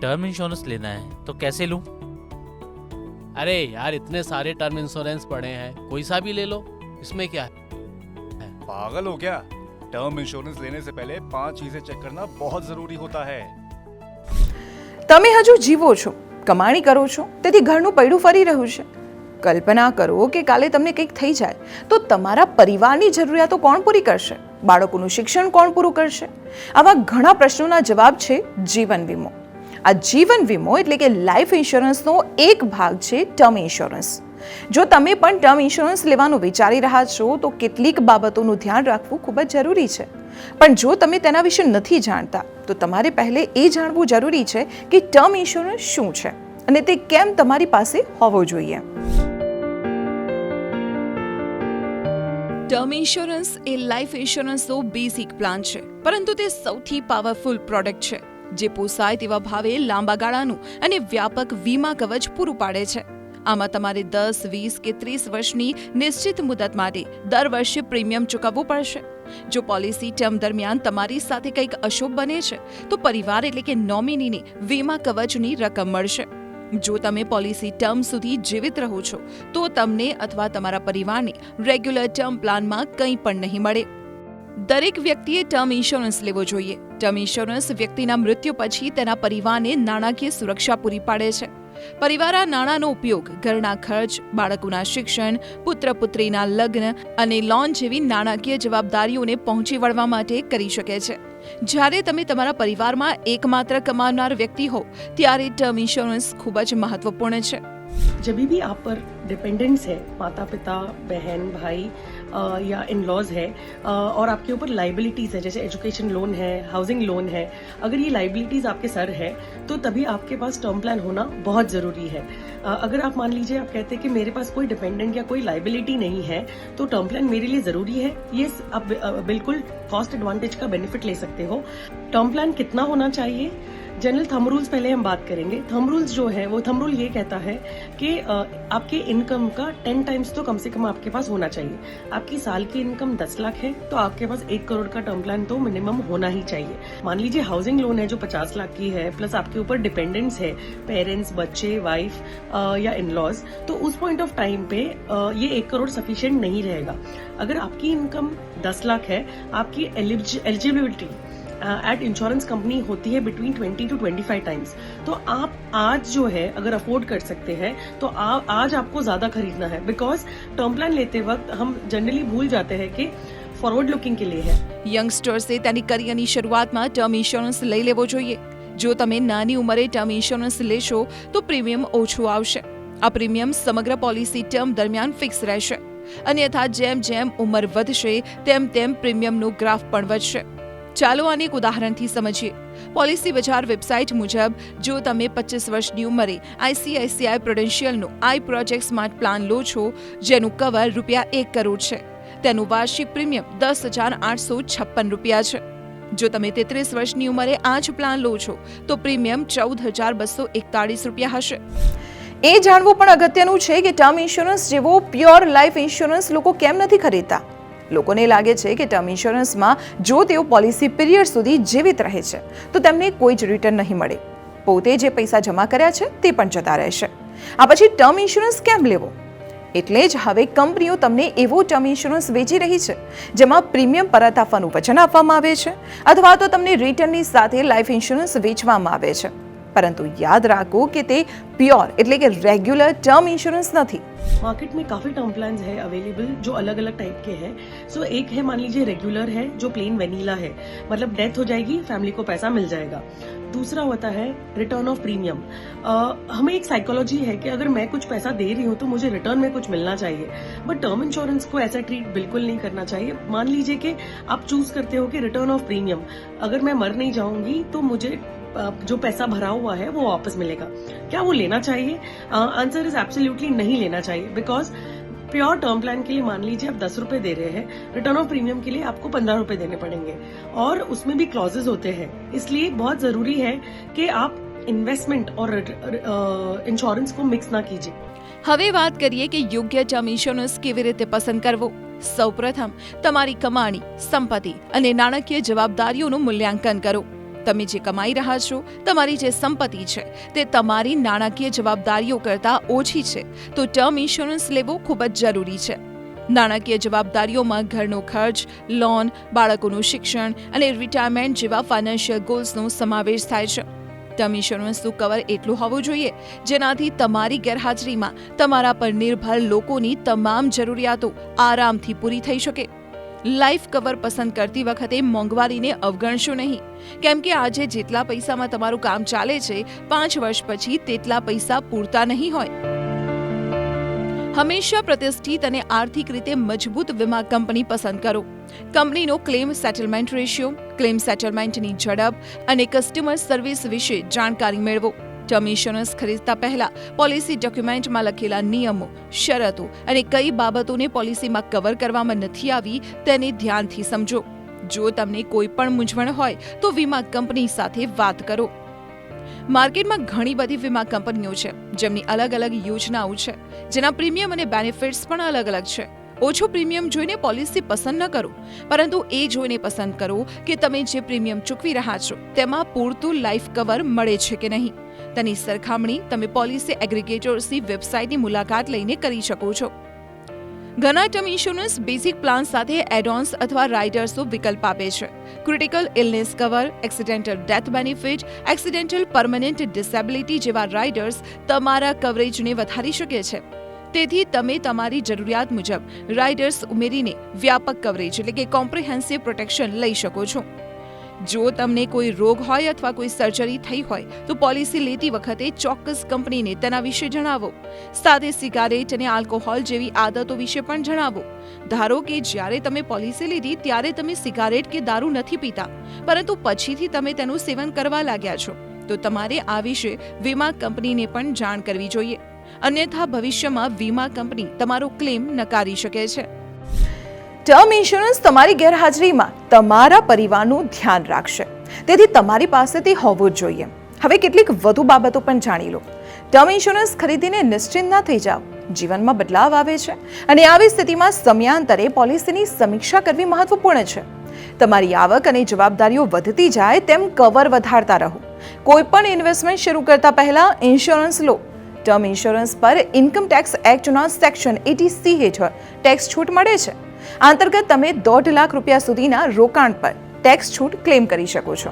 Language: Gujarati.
टर्म इंश्योरेंस लेना है तो कैसे लूं अरे यार इतने सारे टर्म इंश्योरेंस पड़े हैं कोई सा भी ले लो इसमें क्या है पागल हो क्या टर्म इंश्योरेंस लेने से पहले पांच चीजें चेक करना बहुत जरूरी होता है તમે હજુ જીવો છો કમાણી કરો છો તેથી ઘરનું પૈડું ફરી રહ્યું છે કલ્પના કરો કે કાલે તમને કંઈક થઈ જાય તો તમારા પરિવારની જરૂરિયાતો કોણ પૂરી કરશે બાળકોનું શિક્ષણ કોણ પૂરું કરશે આવા ઘણા પ્રશ્નોના જવાબ છે જીવન વીમો આ જીવન વીમો એટલે કે લાઈફ ઇન્સ્યોરન્સનો એક ભાગ છે ટર્મ ઇન્સ્યોરન્સ જો તમે પણ ટર્મ ઇન્સ્યોરન્સ લેવાનું વિચારી રહ્યા છો, તો કેટલીક બાબતોનું ધ્યાન રાખવું ખૂબ જ જરૂરી છે. પણ જો તમે તેના વિશે નથી જાણતા, તો તમારે પહેલે એ જાણવું જરૂરી છે કે ટર્મ ઇન્સ્યોરન્સ શું છે અને તે કેમ તમારી પાસે હોવો જોઈએ. ટર્મ ઇન્સ્યોરન્સ એ લાઈફ ઇન્સ્યોરન્સનો બેઝિક પ્લાન છે, પરંતુ તે સૌથી પાવરફુલ પ્રોડક્ટ છે. જે પોસાય તેવા ભાવે લાંબા ગાળાનું અને વ્યાપક વીમા કવચ પૂરું પાડે છે. આમાં તમારે દસ, વીસ કે ત્રીસ વર્ષની નિશ્ચિત મુદત માટે દર વર્ષે પ્રીમિયમ ચૂકવવું પડશે. જો પોલિસી ટર્મ દરમિયાન તમારી સાથે કંઈક અશુભ બને છે, તો પરિવાર એટલે કે નોમિનીને વીમા કવચની રકમ મળશે. જો તમે પોલિસી ટર્મ સુધી જીવિત રહો છો, તો તમને અથવા તમારા પરિવારને રેગ્યુલર ટર્મ પ્લાનમાં કંઈ પણ નહીં મળે. દરેક વ્યક્તિએ ટર્મ ઇન્સ્યોરન્સ લેવો જોઈએ. ટર્મ ઇન્સ્યોરન્સ વ્યક્તિના મૃત્યુ પછી તેના પરિવારને નાણાકીય સુરક્ષા પૂરી પાડે છે. પરિવાર આ નાણાંનો ઉપયોગ ઘરના ખર્ચ, બાળકોના શિક્ષણ, પુત્ર પુત્રીના લગ્ન અને લોન જેવી નાણાકીય જવાબદારીઓને પહોંચી વળવા માટે કરી શકે છે. જ્યારે તમે તમારા પરિવારમાં એકમાત્ર કમાનાર વ્યક્તિ હો, ત્યારે ટર્મ ઇન્સ્યોરન્સ ખૂબ જ મહત્વપૂર્ણ છે. जब भी आप पर डिपेंडेंट्स है माता पिता बहन भाई अ, या इन लॉज है अ, और आपके ऊपर लाइबिलिटीज है जैसे एजुकेशन लोन है हाउसिंग लोन है अगर ये लाइबिलिटीज आपके सर है तो तभी आपके पास टर्म प्लान होना बहुत ज़रूरी है। अ, अगर आप मान लीजिए आप कहते हैं कि मेरे पास कोई डिपेंडेंट या कोई लाइबिलिटी नहीं है तो टर्म प्लान मेरे लिए ज़रूरी है। ये आप बिल्कुल कॉस्ट एडवांटेज का बेनिफिट ले सकते हो। टर्म प्लान कितना होना चाहिए? जनरल थम रूल्स पहले हम बात करेंगे। थम रूल्स जो है, वो थम रूल ये कहता है कि आपके इनकम का टेन टाइम्स तो कम से कम आपके पास होना चाहिए। आपकी साल की इनकम दस लाख है तो आपके पास एक करोड़ का टर्म प्लान तो मिनिमम होना ही चाहिए। मान लीजिए हाउसिंग लोन है जो पचास लाख की है प्लस आपके ऊपर डिपेंडेंट्स है पेरेंट्स बच्चे वाइफ या इन लॉज तो उस पॉइंट ऑफ़ टाइम पे ये एक करोड़ सफिशियंट नहीं रहेगा। अगर आपकी इनकम दस लाख है, आपकी एलिजिबिलिटी एट इंश्योरेंस कंपनी होती है बिटवीन 20 टू 25 टाइम्स तो आप आज जो है अगर अफोर्ड कर सकते हैं तो आ, आज आपको ज्यादा खरीदना है बिकॉज टर्म प्लान लेते वक्त हम जनरली भूल जाते हैं कि फॉरवर्ड लुकिंग के लिए है યંગસ્ટર્સે તેની કરિયરની શરૂઆતમાં ટર્મ ઇન્સ્યોરન્સ લઈ લેવો જોઈએ જો તમે નાની ઉંમરે ટર્મ ઇન્સ્યોરન્સ લેશો તો પ્રીમિયમ ઓછું આવશે આ પ્રીમિયમ સમગ્ર પોલિસી ટર્મ દરમિયાન ફિક્સ રહેશે અન્યથા જેમ જેમ ઉંમર વધશે તેમ તેમ પ્રીમિયમનું ગ્રાફ પણ વધશે ચાલો આને એક ઉદાહરણથી સમજીએ. પોલિસી બજાર વેબસાઇટ મુજબ, જો તમે પચીસ વર્ષની ઉંમરે આઈસીઆઈસીઆઈ પ્રોડેન્શિયલનું આઈ પ્રોજેક્ટ સ્માર્ટ પ્લાન લો છો, જેનું કવર રૂપિયા એક કરોડ છે. તેનું વાર્ષિક પ્રીમિયમ દસ હજાર આઠસો છપ્પન રૂપિયા છે. જો તમે તેત્રીસ વર્ષની ઉંમરે આ જ પ્લાન લો છો, તો પ્રીમિયમ ચૌદ હજાર બસો એકતાળીસ રૂપિયા હશે. એ જાણવું પણ અગત્યનું છે કે ટર્મ ઇન્સ્યોરન્સ જેવો પ્યોર લાઈફ ઇન્સ્યોરન્સ લોકો કેમ નથી ખરીદતા? લોકોને લાગે છે કે ટર્મ ઇન્સ્યોરન્સમાં જો તેઓ પોલિસી પીરિયડ સુધી જીવિત રહે છે, તો તેમને કોઈ જ રિટર્ન નહીં મળે. પોતે જે પૈસા જમા કર્યા છે, તે પણ જતા રહેશે. આ પછી ટર્મ ઇન્સ્યોરન્સ કેમ લેવો? એટલે જ હવે કંપનીઓ તમને એવો ટર્મ ઇન્સ્યોરન્સ વેચી રહી છે, જેમાં પ્રીમિયમ પરત આપવાનું વચન આપવામાં આવે છે, અથવા તો તમને રિટર્નની સાથે લાઈફ ઇન્સ્યોરન્સ વેચવામાં આવે છે. પરંતુ યાદ રાખો કે તે પ્યોર એટલે કે રેગ્યુલર ટર્મ ઇન્સ્યોરન્સ નથી मार्केट में काफी टर्म प्लान है अवेलेबल जो अलग अलग टाइप के हैं सो एक है मान लीजिए रेगुलर है जो प्लेन वेनीला है मतलब डेथ हो जाएगी फैमिली को पैसा मिल जाएगा दूसरा होता है रिटर्न ऑफ प्रीमियम हमें एक साइकोलॉजी है कि अगर मैं कुछ पैसा दे रही हूँ तो मुझे रिटर्न में कुछ मिलना चाहिए बट टर्म इंश्योरेंस को ऐसा ट्रीट बिल्कुल नहीं करना चाहिए मान लीजिए कि आप चूज करते हो कि रिटर्न ऑफ प्रीमियम अगर मैं मर नहीं जाऊंगी तो मुझे अ, जो पैसा भरा हुआ है वो वापस मिलेगा क्या वो लेना चाहिए आंसर इज एब्सोल्युटली नहीं लेना चाहिए बिकॉज प्योर टर्म प्लान के लिए मान लीजिए आप दस रुपए दे रहे हैं रिटर्न ऑफ प्रीमियम के लिए आपको पंद्रह रुपए देने पड़ेंगे और उसमें भी क्लॉजेज होते हैं इसलिए बहुत जरूरी है कि आप इन्वेस्टमेंट और इंश्योरेंस को मिक्स ना कीजिए હવે વાત કરીએ કે યોગ્ય ટર્મ ઇન્સ્યોરન્સ કેવી રીતે પસંદ કરવો સૌપ્રથમ તમારી કમાણી સંપત્તિ અને નાણાકીય જવાબદારીઓનું મૂલ્યાંકન કરો તમે જે કમાઈ રહ્યા છો, તમારી જે સંપત્તિ છે, તે તમારી નાણાકીય જવાબદારીઓ કરતાં ઓછી છે. તો ટર્મ ઇન્સ્યોરન્સ લેવો ખૂબ જ જરૂરી છે. નાણાકીય જવાબદારીઓમાં ઘરનો ખર્ચ, લોન, બાળકોનું શિક્ષણ અને રિટાયરમેન્ટ જેવા ફાઇનાન્શિયલ ગોલ્સનો સમાવેશ થાય છે. ટર્મ ઇન્સ્યોરન્સનું કવર એટલું હોવું જોઈએ, જેનાથી તમારી ગેરહાજરીમાં તમારા પર નિર્ભર લોકોની તમામ જરૂરિયાતો આરામથી પૂરી થઈ શકે. લાઈફ કવર પસંદ કરતી વખતે મોંઘવારીને અવગણશો નહીં. કેમ કે આજે જેટલા પૈસામાં તમારું કામ ચાલે છે, પાંચ વર્ષ પછી તેટલા પૈસા પૂરતા નહીં હોય. હંમેશા પ્રતિષ્ઠિત અને આર્થિક રીતે મજબૂત વીમા કંપની પસંદ કરો. કંપનીનો ક્લેમ સેટલમેન્ટ રેશિયો, ક્લેમ સેટલમેન્ટની ઝડપ અને કસ્ટમર સર્વિસ વિશે જાણકારી મેળવો. ટર્મ ઇન્સ્યોરન્સ ખરીદતા પહેલા પોલિસી ડોક્યુમેન્ટમાં લખેલા નિયમો, શરતો અને કઈ બાબતોને પોલિસીમાં કવર કરવામાં નથી આવી તેને ધ્યાનથી સમજો. જો તમને કોઈ પણ મૂંઝવણ હોય તો વીમા કંપની સાથે વાત કરો. માર્કેટમાં ઘણી બધી વીમા કંપનીઓ છે, જેમની અલગ અલગ યોજનાઓ છે, જેના પ્રીમિયમ અને બેનિફિટ્સ પણ અલગ અલગ છે. ઓછું પ્રીમિયમ જોઈને પોલિસી પસંદ ન કરો, પરંતુ એ જોઈને પસંદ કરો કે તમે જે પ્રીમિયમ ચૂકવી રહ્યા છો, તેમાં પૂરતું લાઈફ કવર મળે છે કે નહીં. તેની સરખામણી તમે પોલિસી એગ્રીગેટર્સની વેબસાઇટની મુલાકાત લઈને કરી શકો છો. ઘણા ટર્મ ઇન્સ્યોરન્સ બેઝિક પ્લાન સાથે એડોન્સ અથવા રાઇડર્સનો વિકલ્પ આપે છે. Critical illness cover accidental death benefit accidental permanent disability જેવા રાઇડર્સ તમારા કવરેજને વધારી શકે છે. તેથી તમે તમારી જરૂરિયાત મુજબ રાઇડર્સ ઉમેરીને વ્યાપક કવરેજ એટલે કે કોમ્પ્રિહેન્સિવ પ્રોટેક્શન લઈ શકો છો. જો તમને કોઈ રોગ હોય અથવા કોઈ સર્જરી થઈ હોય, તો પોલિસી લેતી વખતે ચોક્કસ કંપનીને તેના વિશે જણાવો. સાથે સિગારેટ અને આલ્કોહોલ જેવી આદતો વિશે પણ જણાવો. ધારો કે જ્યારે તમે પોલિસી લીધી, ત્યારે તમે સિગારેટ કે દારૂ નથી પીતા, પરંતુ પછીથી તમે તેનું સેવન કરવા લાગ્યા છો, તો તમારે આ વિશે વીમા કંપનીને પણ જાણ કરવી જોઈએ. અન્યથા ભવિષ્યમાં વીમા કંપની તમારો ક્લેમ નકારી શકે છે. ટર્મ ઇન્સ્યોરન્સ તમારી ગેરહાજરીમાં તમારા પરિવારનું ધ્યાન રાખશે. તેથી તમારી પાસેથી હોવું જ જોઈએ. હવે કેટલીક વધુ બાબતો પણ જાણી લો. ટર્મ ઇન્સ્યોરન્સ ખરીદીને નિશ્ચિંત ના થઈ જાઓ. જીવનમાં બદલાવ આવે છે અને આવી સ્થિતિમાં સમયાંતરે પોલિસીની સમીક્ષા કરવી મહત્વપૂર્ણ છે. તમારી આવક અને જવાબદારીઓ વધતી જાય તેમ કવર વધારતા રહો. કોઈ પણ ઇન્વેસ્ટમેન્ટ શરૂ કરતા પહેલા ઇન્સ્યોરન્સ લો. ટર્મ ઇન્સ્યોરન્સ પર ઇન્કમ ટેક્સ એક્ટના સેક્શન એટી સી હેઠળ ટેક્સ છૂટ મળે છે. અંતર્ગત તમે દોઢ લાખ રૂપિયા સુધીના રોકાણ પર ટેક્સ છૂટ ક્લેમ કરી શકો છો.